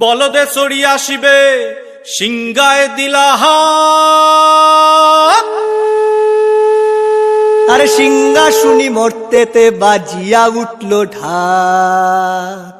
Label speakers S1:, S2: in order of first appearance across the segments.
S1: বলদে চড়ি আসিবে সিংগায় দিলাহা।
S2: আরে সিংহাসুনি মরতেতে বাজিয়া উঠল ঢাক।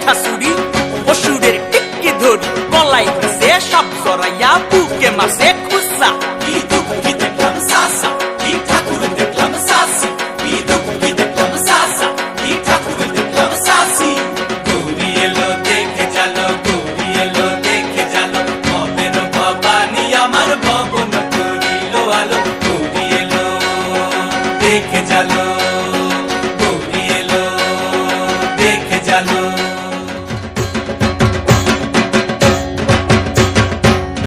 S3: উঠা সুরি অসুরের টিক্কি ধরি গলাই সে সব জড়াইয়া বুকে মাসে খুসা।
S1: দুঃখী দেখলাম